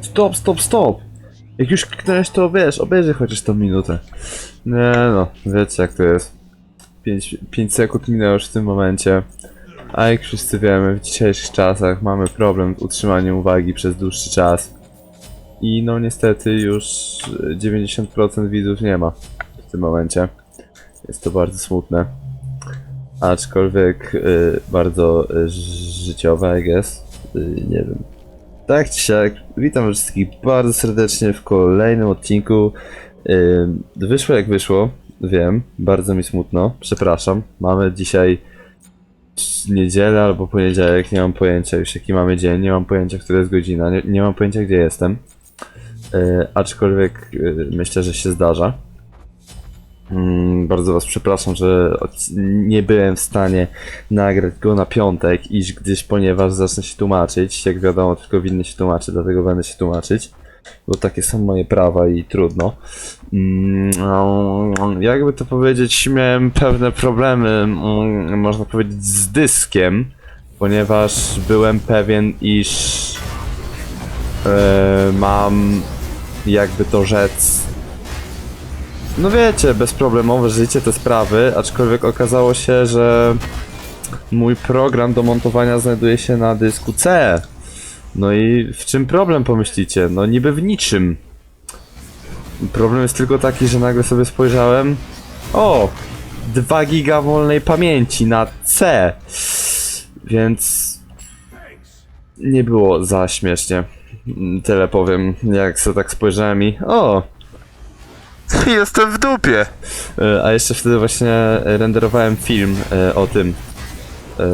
Stop, stop, stop! Jak już kliknąłeś, to wiesz, obejrzyj chociaż tą minutę. Nie no, wiecie jak to jest. 5 sekund minęło już w tym momencie. A jak wszyscy wiemy, w dzisiejszych czasach mamy problem z utrzymaniem uwagi przez dłuższy czas. I no niestety już e, 90% widzów nie ma w tym momencie. Jest to bardzo smutne. Aczkolwiek y, bardzo y, życiowe, I guess. Y, nie wiem. Tak czy siak, witam wszystkich bardzo serdecznie w kolejnym odcinku. Y, wyszło jak wyszło, wiem, bardzo mi smutno, przepraszam. Mamy dzisiaj niedzielę albo poniedziałek, nie mam pojęcia już jaki mamy dzień, nie mam pojęcia, która jest godzina, nie, nie mam pojęcia gdzie jestem. Y, aczkolwiek y, myślę, że się zdarza. Mm, bardzo Was przepraszam, że nie byłem w stanie nagrać go na piątek, iż gdyż ponieważ zacznę się tłumaczyć, jak wiadomo, tylko winny się tłumaczy, dlatego będę się tłumaczyć, bo takie są moje prawa i trudno. Mm, no, jakby to powiedzieć, miałem pewne problemy, mm, można powiedzieć, z dyskiem, ponieważ byłem pewien, iż e, mam, jakby to rzec, no wiecie, bezproblemowe życie, te sprawy, aczkolwiek okazało się, że mój program do montowania znajduje się na dysku C. No i w czym problem pomyślicie? No niby w niczym. Problem jest tylko taki, że nagle sobie spojrzałem. O! 2 giga wolnej pamięci na C. Więc nie było za śmiesznie. Tyle powiem, jak sobie tak spojrzałem i o! Jestem w dupie! E, A jeszcze wtedy właśnie renderowałem film e, o tym. E...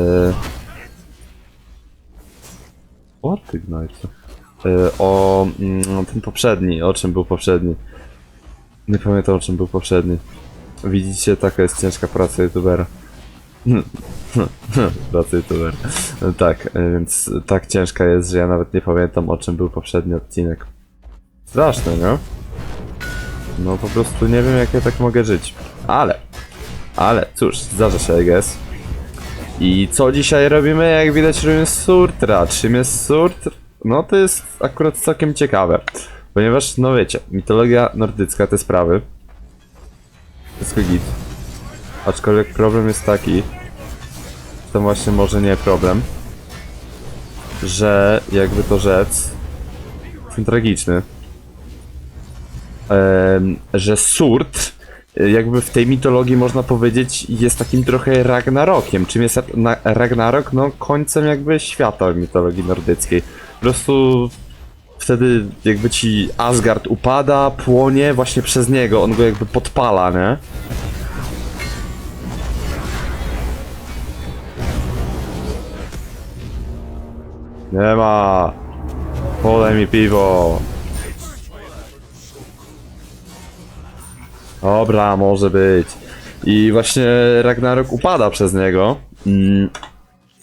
What ty gnojcu? E, O mm, ten poprzedni, o czym był poprzedni. Nie pamiętam o czym był poprzedni. Widzicie, taka jest ciężka praca youtubera. praca youtubera. Tak, więc tak ciężka jest, że ja nawet nie pamiętam o czym był poprzedni odcinek. Straszne, nie? No po prostu nie wiem jak ja tak mogę żyć. Ale, ale cóż, zdarza się I guess. I co dzisiaj robimy? Jak widać robimy surtra. Czym jest surtr? No to jest akurat całkiem ciekawe. Ponieważ, no wiecie, mitologia nordycka, te sprawy. Wszystko git. Aczkolwiek problem jest taki, to właśnie może nie problem, że jakby to rzec, jestem tragiczny że Surt, y, jakby w tej mitologii można powiedzieć, jest takim trochę Ragnarokiem. Czym jest na- Ragnarok? No, końcem jakby świata w mitologii nordyckiej. Po prostu wtedy jakby ci Asgard upada, płonie właśnie przez niego, on go jakby podpala, nie? Nie ma! Podaj mi piwo! Dobra, może być. I właśnie Ragnarok upada przez niego. Mm,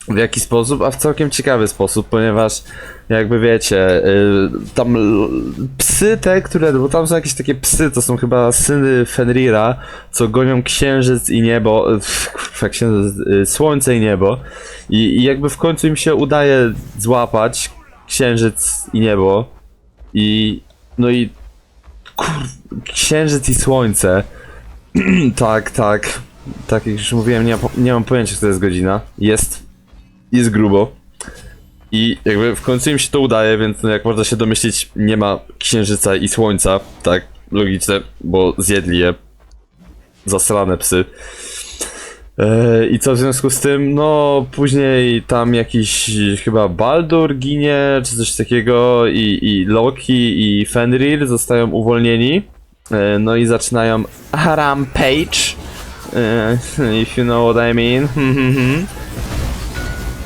W jaki sposób? A w całkiem ciekawy sposób, ponieważ jakby wiecie, y, tam psy te, które, bo tam są jakieś takie psy, to są chyba syny Fenrira, co gonią księżyc i niebo, y, kurwa, księżyc, y, słońce i niebo. I, I jakby w końcu im się udaje złapać księżyc i niebo. I no i kur... księżyc i słońce. tak, tak. Tak jak już mówiłem, nie, nie mam pojęcia, która jest godzina. Jest. Jest grubo. I jakby w końcu im się to udaje, więc no jak można się domyślić, nie ma księżyca i słońca. Tak, logiczne, bo zjedli je. Zasrane psy. E, I co w związku z tym? No, później tam jakiś chyba Baldur ginie, czy coś takiego, i, i Loki i Fenrir zostają uwolnieni. E, No i zaczynają Rampage. E, If you know what I mean.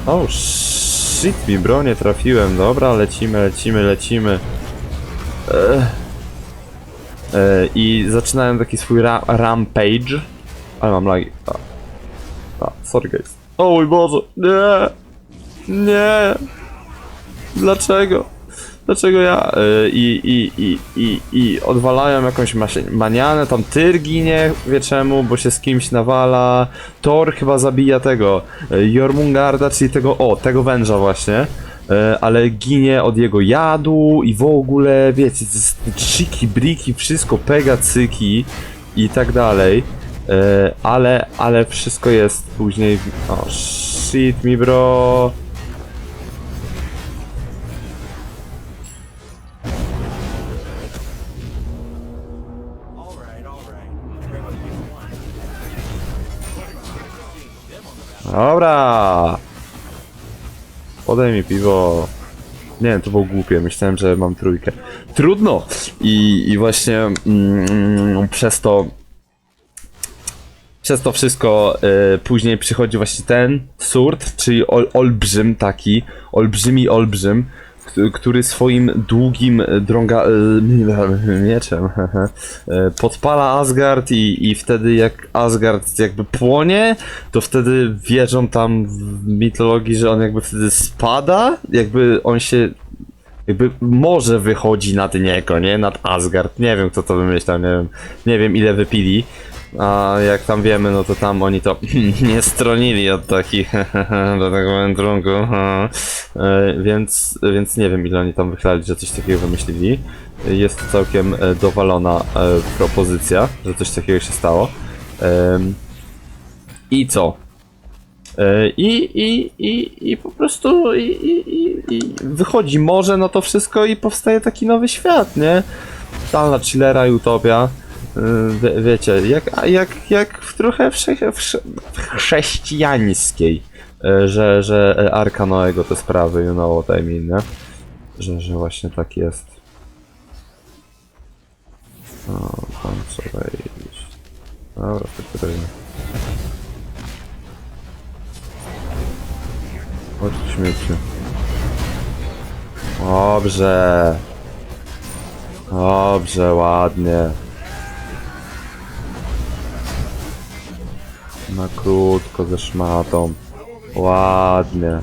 oh shit, mi bronię trafiłem. Dobra, lecimy, lecimy, lecimy. I zaczynają taki swój ra rampage. Ale mam lagi. Sorry guys. O mój Boże, nie! Nie! Dlaczego? Dlaczego ja? Y, I, i, i, i, i odwalają jakąś manianę, tam Tyr ginie, wie czemu, bo się z kimś nawala. Thor chyba zabija tego, y, Jormungarda, czyli tego, o, tego węża właśnie. e, ale ginie od jego jadu i w ogóle, wiecie, triki, briki, wszystko, pega, cyki i tak dalej. E, ale, ale wszystko jest później... O, shit mi bro. Dobra. Podaj mi piwo. Nie wiem, to było głupie. Myślałem, że mam trójkę. Trudno. I, i właśnie mm, przez to przez to wszystko y, później przychodzi właśnie ten surt, czyli ol, olbrzym taki, olbrzymi olbrzym, który swoim długim y, drąga, y, mieczem podpala Asgard i, i wtedy jak Asgard jakby płonie, to wtedy wierzą tam w mitologii, że on jakby wtedy spada, jakby on się jakby może wychodzi nad niego, nie? Nad Asgard. Nie wiem kto to wymyślał, nie wiem. Nie wiem ile wypili. A jak tam wiemy, no to tam oni to nie stronili od takich do tego wędrunku. Więc, więc nie wiem ile oni tam wychlali, że coś takiego wymyślili. Jest to całkiem e, dowalona e, propozycja, że coś takiego się stało. I co? E, I, i, i, i po prostu i, i, i, wychodzi morze, no to wszystko i powstaje taki nowy świat, nie? Totalna chillera i utopia. E, Wie, wiecie, jak, jak, jak w trochę wsze, wsze, chrześcijańskiej, e, że, że Arka Noego te sprawy, you know what I mean, nie? Że, że właśnie tak jest. O, tam trzeba iść. Dobra, to tyle. Chodź tu śmieciu. Dobrze. Dobrze, ładnie. Na krótko ze szmatą. Ładnie.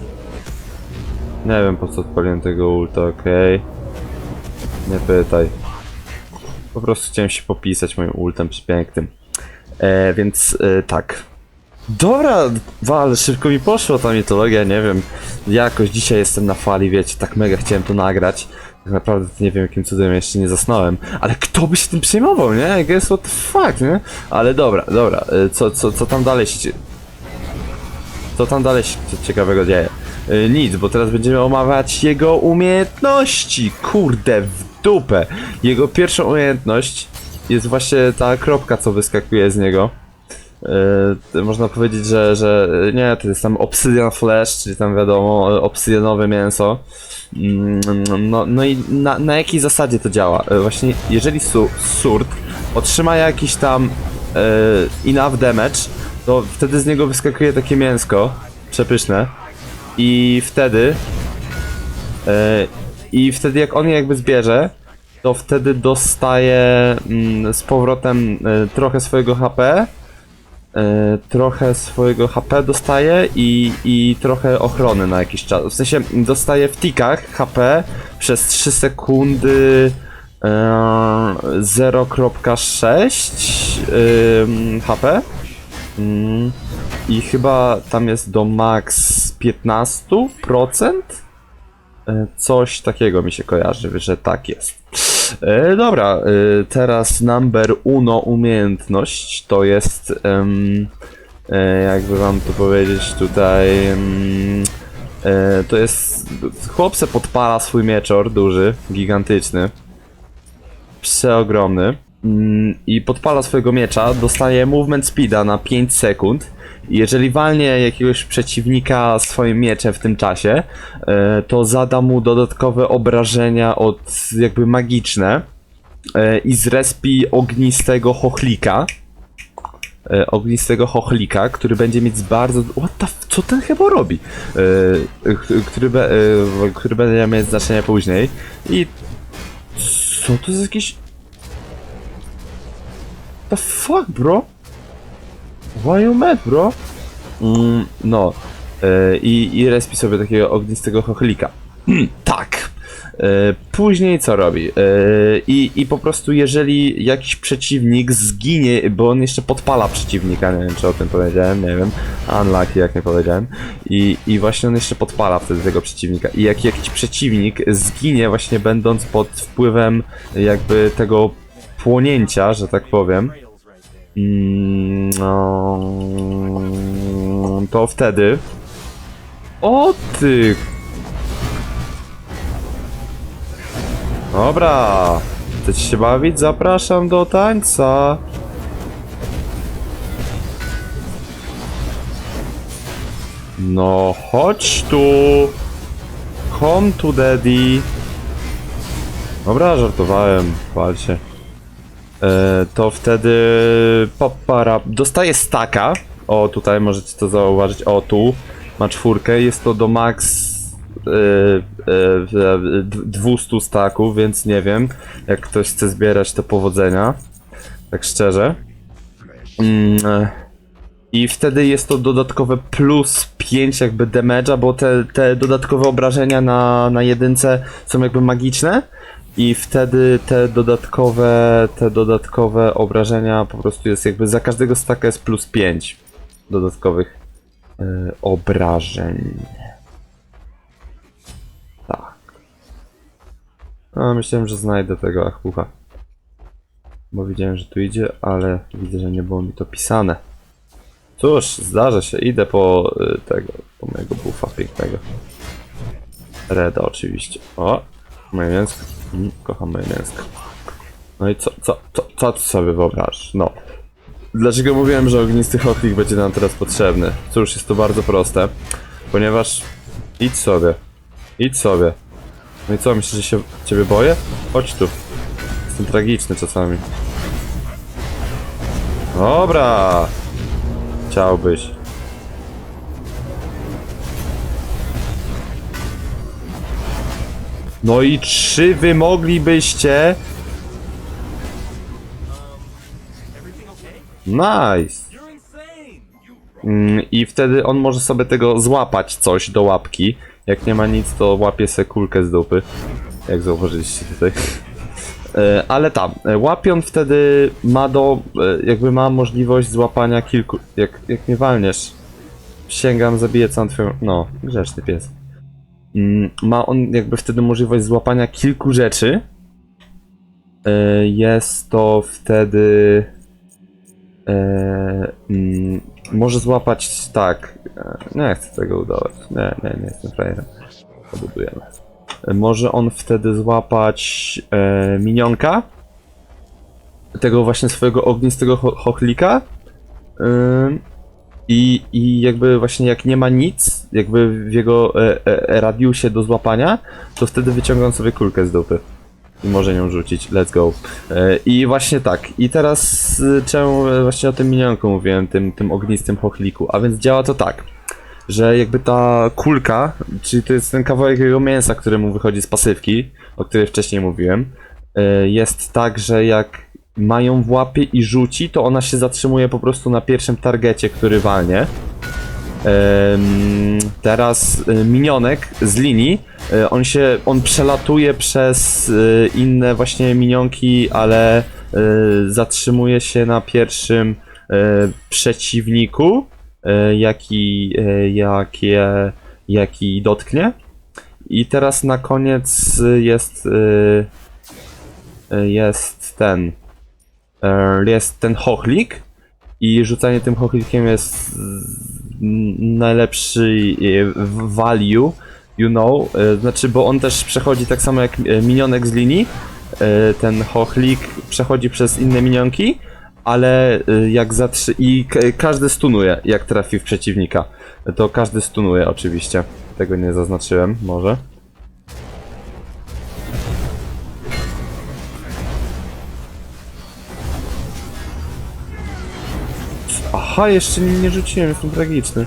Nie wiem po co odpaliłem tego ulta, okej. Nie pytaj. Po prostu chciałem się popisać moim ultem przepięknym. E, więc e, tak. Dobra, ale szybko mi poszło ta mitologia, nie wiem. Jakoś dzisiaj jestem na fali, wiecie, tak mega chciałem to nagrać. Tak naprawdę nie wiem jakim cudem jeszcze nie zasnąłem. Ale kto by się tym przejmował, nie? Guess what the fuck, nie? Ale dobra, dobra, y, co, co, co tam dalej się... Co tam dalej się ciekawego dzieje? Y, Nic, bo teraz będziemy omawiać jego umiejętności. Kurde, w dupę. Jego pierwszą umiejętność jest właśnie ta kropka, co wyskakuje z niego. Yy, można powiedzieć, że, że nie, to jest tam Obsidian Flesh, czyli tam wiadomo, obsydianowe mięso. Mm, No, no i na, na jakiej zasadzie to działa? Yy, Właśnie, jeżeli su, otrzyma jakiś tam yy, enough damage, to wtedy z niego wyskakuje takie mięsko przepyszne i wtedy yy, i wtedy jak on je jakby zbierze, to wtedy dostaje mm, z powrotem trochę swojego HP e, trochę swojego HP dostaje i, i trochę ochrony na jakiś czas. W sensie dostaje w tikach HP przez 3 sekundy e, 0.6 ym, HP. Mm, I chyba tam jest do max 15%? E, Coś takiego mi się kojarzy, że tak jest. E, dobra, e, teraz number uno umiejętność to jest em, e, jakby wam to powiedzieć tutaj to jest chłop se podpala swój mieczor duży, gigantyczny przeogromny mm, i podpala swojego miecza, dostaje movement speeda na 5 sekund jeżeli walnie jakiegoś przeciwnika swoim mieczem w tym czasie, e, to zada mu dodatkowe obrażenia od jakby magiczne e, i zrespi ognistego chochlika. E, ognistego chochlika, który będzie mieć bardzo... What the... Co ten chyba robi? Który, be, który będzie mieć znaczenie później. I... Co to jest jakiś... The fuck, bro? Why you mad, bro? Mm, no. E, I, I respi sobie takiego ognistego chochlika. tak. Później co robi? E, I, I po prostu jeżeli jakiś przeciwnik zginie, bo on jeszcze podpala przeciwnika, nie wiem czy o tym powiedziałem, nie wiem, unlucky jak nie powiedziałem, i, i właśnie on jeszcze podpala wtedy tego przeciwnika. I jak jakiś przeciwnik zginie właśnie będąc pod wpływem jakby tego płonięcia, że tak powiem, to wtedy... O ty Dobra, chcecie się bawić? Zapraszam do tańca. No, chodź tu. Come to daddy. Dobra, żartowałem, walcie. E, to wtedy popara... Dostaje staka. O, tutaj możecie to zauważyć. O, tu ma czwórkę. Jest to do max e, e, e, 200 staków, więc nie wiem. Jak ktoś chce zbierać, to powodzenia. Tak szczerze. Mm, I wtedy jest to dodatkowe plus 5 jakby damage'a, bo te, te dodatkowe obrażenia na, na jedynce są jakby magiczne. I wtedy te dodatkowe, te dodatkowe obrażenia po prostu jest jakby za każdego staka jest plus 5 dodatkowych e, obrażeń. Tak. A myślałem, że znajdę tego achbucha. Bo widziałem, że tu idzie, ale widzę, że nie było mi to pisane. Cóż, zdarza się, idę po y, tego, po mojego buffa pięknego. Reda oczywiście. O, moje mięsko. Mm, kocham mięsko. No i co, co, co, co ty sobie wyobrażasz? No. Dlaczego mówiłem, że ognisty hochlik będzie nam teraz potrzebny? Cóż, jest to bardzo proste. Ponieważ... Idź sobie. Idź sobie. No i co, myślisz, że się ciebie boję? Chodź tu. Jestem tragiczny czasami. Dobra. Chciałbyś. No i czy wy moglibyście... Nice. Mm, I wtedy on może sobie tego złapać coś do łapki. Jak nie ma nic, to łapie se kulkę z dupy. Jak zauważyliście tutaj. E, Ale tam, e, łapion wtedy ma do, e, jakby ma możliwość złapania kilku, jak, jak mnie walniesz, sięgam, zabiję całą twoją, no, grzeczny pies. Mm, Ma on jakby wtedy możliwość złapania kilku rzeczy. E, Jest to wtedy, e, mm, może złapać, tak, e, nie chcę tego udawać, nie, nie, nie jestem frajerem, pobudujemy. Może on wtedy złapać minionka. Tego właśnie swojego ognistego cho chochlika. I, I jakby właśnie jak nie ma nic, jakby w jego e, e, radiusie do złapania, to wtedy wyciągam sobie kulkę z dupy. I może nią rzucić. Let's go. E, I właśnie tak. I teraz y, czemu e, właśnie o tym minionku mówiłem, tym, tym ognistym chochliku. A więc działa to tak że jakby ta kulka, czyli to jest ten kawałek jego mięsa, który mu wychodzi z pasywki, o której wcześniej mówiłem, y, jest tak, że jak ma ją w łapie i rzuci, to ona się zatrzymuje po prostu na pierwszym targecie, który walnie. Teraz y, minionek z linii, y, on się, on przelatuje przez y, inne właśnie minionki, ale zatrzymuje się na pierwszym przeciwniku, jaki, jakie, jaki dotknie. I teraz na koniec jest jest ten jest ten chochlik i rzucanie tym chochlikiem jest najlepszy w- value, you know, y, znaczy, bo on też przechodzi tak samo jak minionek z linii, ten chochlik przechodzi przez inne minionki, ale jak zatrzy... i każdy stunuje, jak trafi w przeciwnika. To każdy stunuje oczywiście. Tego nie zaznaczyłem, może. Aha, jeszcze nim nie rzuciłem, jestem tragiczny.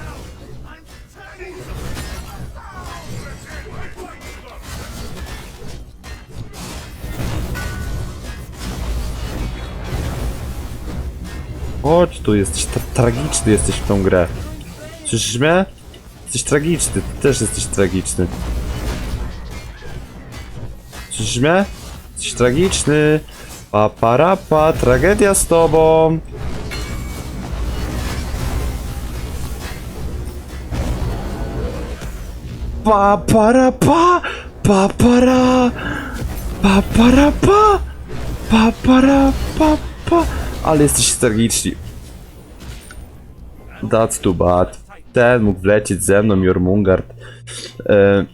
Chodź tu, jesteś tra tragiczny jesteś w tą grę. Słyszysz mnie? Jesteś tragiczny, ty też jesteś tragiczny. Słyszysz mnie? Jesteś tragiczny. Pa, para, pa, tragedia z tobą. Pa, para, pa, pa, para, pa, para, pa, pa, para, pa, pa. Ale jesteś tragiczni. That's too bad. Ten mógł wlecieć ze mną, Jormungard. E,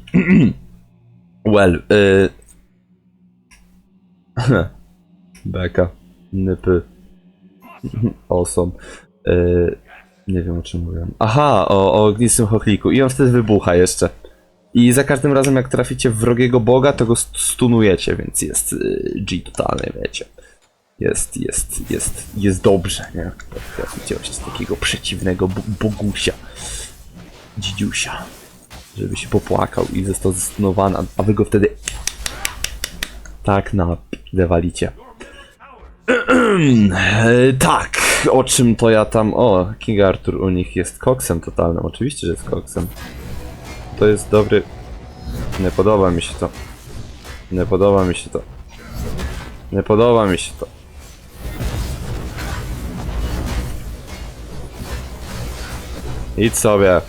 well, e, Beka. Nypy. Awesome. E, nie wiem o czym mówiłem. Aha, o, o ognistym chochliku. I on wtedy wybucha jeszcze. I za każdym razem jak traficie w wrogiego boga, to go st- stunujecie, więc jest y, G totalny, wiecie. Jest, jest, jest, jest dobrze, nie? Jak traficie właśnie z takiego przeciwnego bogusia. Dzidziusia. Żeby się popłakał i został zestunowany, a- wy go wtedy tak na walicie. E, tak, o czym to ja tam... O, King Arthur u nich jest koksem totalnym, oczywiście, że jest koksem. To jest dobry... Nie podoba mi się to. Nie podoba mi się to. Nie podoba mi się to. Idź sobie.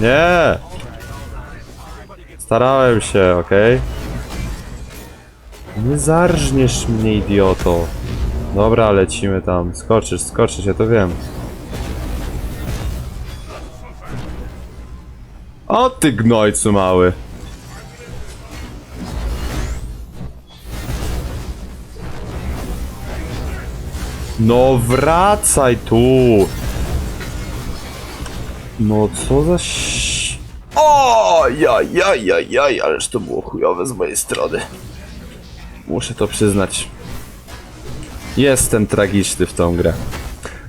Nie! Starałem się, okej? Nie zarżniesz mnie, idioto. Dobra, lecimy tam. Skoczysz, skoczysz, ja to wiem. O ty gnojcu mały. No wracaj tu. No co za ś... O, jaj, jaj, jaj, jaj, ależ to było chujowe z mojej strony. Muszę to przyznać. Jestem tragiczny w tą grę.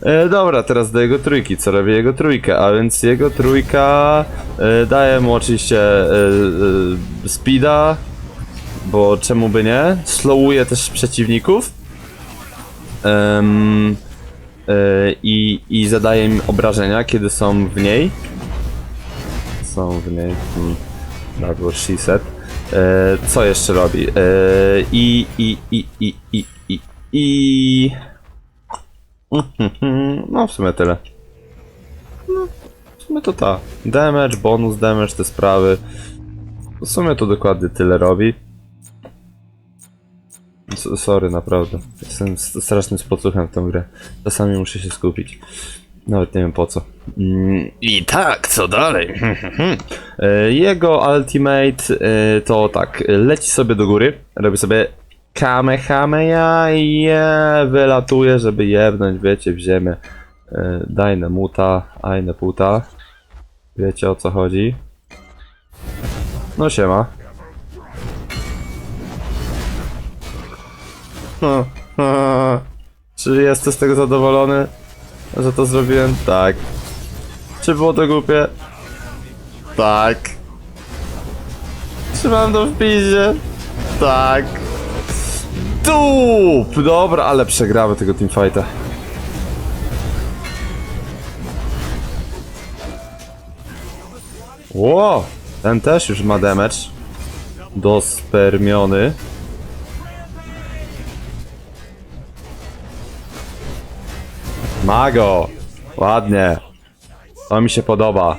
E, dobra, teraz do jego trójki. Co robi jego trójkę? A więc jego trójka e, daje mu oczywiście e, e, speeda, bo czemu by nie? Slowuje też przeciwników. E, i, I zadaje im obrażenia, kiedy są w niej. Są w niej. Hmm, that was she said. E, co jeszcze robi? E, I, i, i, i, i, i, i... No w sumie tyle. No, w sumie to ta. Damage, bonus damage, te sprawy. W sumie to dokładnie tyle robi. S- Sorry, naprawdę. Jestem strasznym spocuchem w tą grę. Czasami muszę się skupić. Nawet nie wiem po co. Mm, I tak, co dalej? E, Jego ultimate e, to tak, leci sobie do góry, robi sobie kamehameha i je, wylatuje, żeby jebnąć, wiecie, w ziemię. E, Dajne muta, ajne puta. Wiecie o co chodzi. No siema. No, no. Czy jesteś z tego zadowolony, że to zrobiłem? Tak. Czy było to głupie? Tak. Czy mam to w pizie? Tak. Dup! Dobra, ale przegramy tego teamfighta. Ło! Ten też już ma damage. Dospermiony. Mago! Ładnie. To mi się podoba.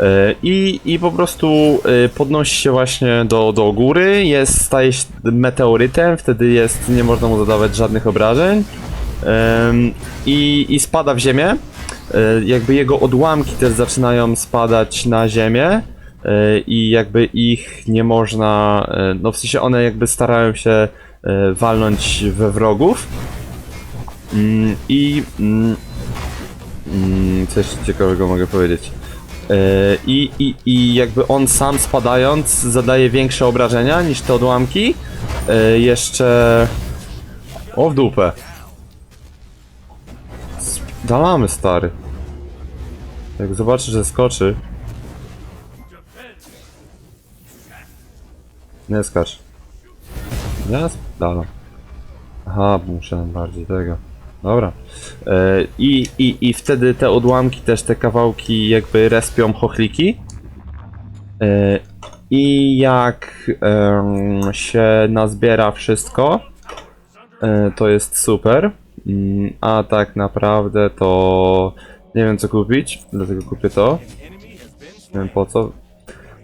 E, I, I po prostu e, podnosi się właśnie do, do góry, jest, staje się meteorytem, wtedy jest, nie można mu zadawać żadnych obrażeń i, i spada w ziemię. E, Jakby jego odłamki też zaczynają spadać na ziemię i jakby ich nie można, no w sensie one jakby starają się walnąć we wrogów. Mm, I mm, mm, coś ciekawego mogę powiedzieć. E, I, i, I jakby on sam spadając zadaje większe obrażenia niż te odłamki. E, Jeszcze. O w dupę. Dalamy stary. Jak zobaczy, że skoczy. Nie skacz. Ja dalam. Aha, muszę bardziej tego. Dobra. E, i, i, I wtedy te odłamki, też te kawałki jakby respią chochliki. E, I jak się nazbiera wszystko, e, to jest super. Mm, A tak naprawdę to nie wiem co kupić, dlatego kupię to. Nie wiem po co.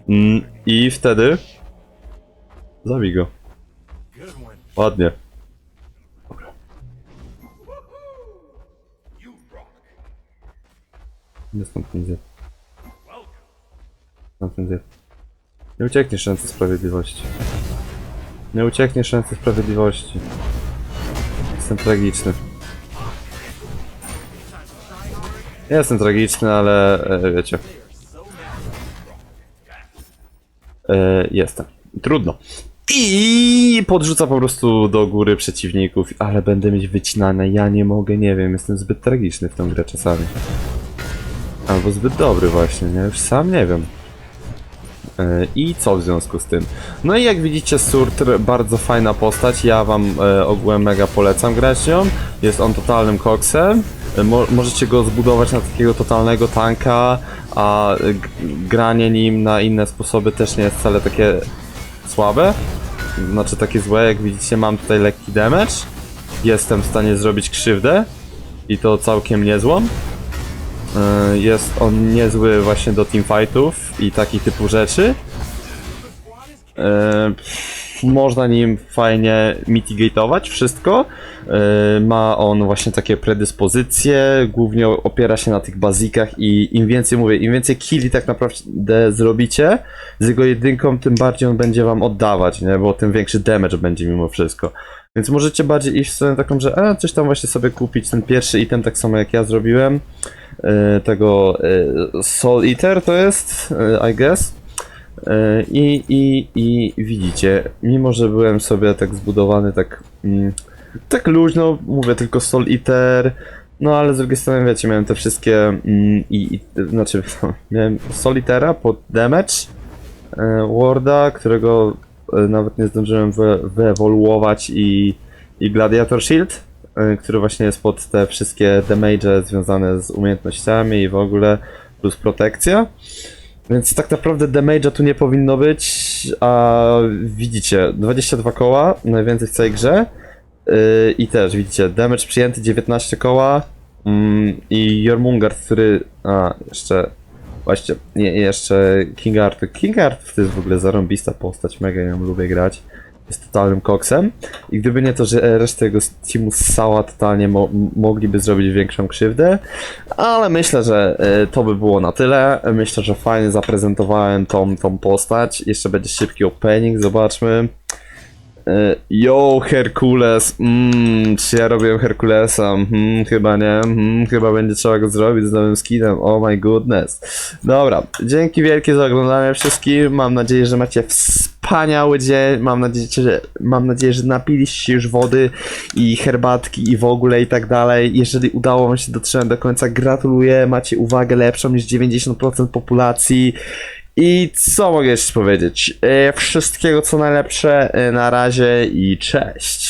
Mm, I wtedy zabij go. Ładnie. Nie stąd. Stąd nie uciekniesz ręce sprawiedliwości. Nie uciekniesz ręce sprawiedliwości. Jestem tragiczny. Nie jestem tragiczny, ale e, wiecie. E, jestem. Trudno. I podrzuca po prostu do góry przeciwników, ale będę mieć wycinane. Ja nie mogę, nie wiem, jestem zbyt tragiczny w tą grę czasami. Albo zbyt dobry właśnie, nie? Już sam nie wiem. E, I co w związku z tym? No i jak widzicie, Surtr bardzo fajna postać. Ja wam e, ogółem mega polecam grać nią. Jest on totalnym koksem. E, Mo możecie go zbudować na takiego totalnego tanka, a granie nim na inne sposoby też nie jest wcale takie słabe. Znaczy takie złe, jak widzicie mam tutaj lekki damage. Jestem w stanie zrobić krzywdę i to całkiem niezłą. E, Jest on niezły właśnie do teamfightów i takich typu rzeczy. E, Można nim fajnie mitigatować wszystko. E, Ma on właśnie takie predyspozycje, głównie opiera się na tych bazikach i im więcej mówię, im więcej killi tak naprawdę zrobicie z jego jedynką, tym bardziej on będzie wam oddawać, nie? Bo tym większy damage będzie mimo wszystko. Więc możecie bardziej iść w stronę taką, że a, coś tam właśnie sobie kupić, ten pierwszy item tak samo jak ja zrobiłem tego e, Soul Eater to jest, e, I guess. E, I, i, I widzicie, mimo że byłem sobie tak zbudowany, tak, mm, tak luźno, mówię tylko Soul Eater, no ale z drugiej strony wiecie, miałem te wszystkie, mm, i, i, znaczy, miałem Soul Eatera pod damage, e, Warda, którego e, nawet nie zdążyłem wy, wyewoluować i, i Gladiator Shield, e, który właśnie jest pod te wszystkie damage związane z umiejętnościami i w ogóle plus protekcja. Więc tak naprawdę damage'a tu nie powinno być, a widzicie, 22 koła, najwięcej w całej grze. Yy, I też widzicie, damage przyjęty 19 koła mm, i Jormungard, który... A, jeszcze... Właśnie, nie, jeszcze King Arthur. King Arthur to jest w ogóle zarąbista postać, mega ją lubię grać. Jest totalnym koksem. I gdyby nie to, że resztę jego teamu ssała totalnie, mo mogliby zrobić większą krzywdę. Ale myślę, że e, to by było na tyle. Myślę, że fajnie zaprezentowałem tą, tą postać. Jeszcze będzie szybki opening, zobaczmy. E, Yo, Herkules. Mm, czy ja robiłem Herkulesa? Hmm, chyba nie. Hmm, chyba będzie trzeba go zrobić z nowym skinem. Oh my goodness. Dobra, dzięki wielkie za oglądanie wszystkim. Mam nadzieję, że macie wspaniały dzień. Mam nadzieję, że, mam nadzieję, że napiliście się już wody i herbatki i w ogóle i tak dalej. Jeżeli udało wam się dotrzymać do końca, gratuluję. Macie uwagę lepszą niż 90% populacji. I co mogę jeszcze powiedzieć? E, Wszystkiego co najlepsze e, na razie i cześć.